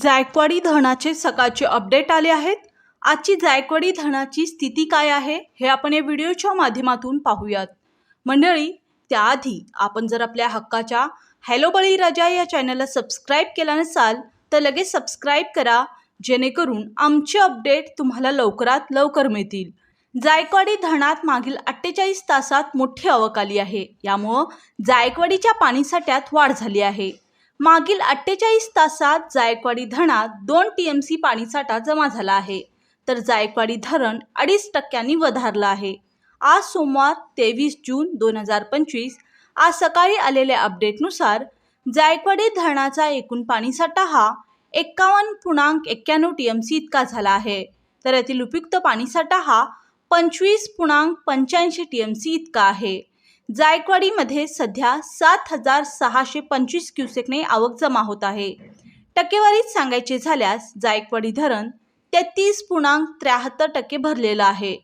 जायकवाडी धरणाचे सकाळचे अपडेट आले आहेत. आजची जायकवाडी धरणाची स्थिती काय आहे हे आपण या व्हिडिओच्या माध्यमातून पाहूयात. मंडळी त्याआधी आपण जर आपल्या हक्काच्या हॅलो बळीराजा या चॅनलला सबस्क्राईब केला नसाल तर लगेच सबस्क्राईब करा जेणेकरून आमचे अपडेट तुम्हाला लवकरात लवकर मिळतील. जायकवाडी धरणात मागील अठ्ठेचाळीस तासात मोठी आवक आली आहे. यामुळं जायकवाडीच्या पाणीसाठ्यात वाढ झाली आहे. मागील अठ्ठेचाळीस तासात जायकवाडी धरणात दोन टी एम सी पाणीसाठा जमा झाला आहे. तर जायकवाडी धरण अडीच टक्क्यांनी वधारलं आहे. आज सोमवार तेवीस जून दोन हजार पंचवीस आज सकाळी आलेल्या अपडेटनुसार जायकवाडी धरणाचा एकूण पाणीसाठा हा एक्कावन्न पूर्णांक एक्क्याण्णव टी एम सी इतका झाला आहे. तर यातील उपयुक्त पाणीसाठा हा पंचवीस पूर्णांक पंच्याऐंशी टी एम सी इतका आहे. जायकवाडीमध्ये सध्या सात हजार सहाशे पंचवीस क्युसेकने आवक जमा होत आहे. टक्केवारीत सांगायचे झाल्यास जायकवाडी धरण तेहतीस पूर्णांक त्र्याहत्तर टक्के भरलेलं आहे.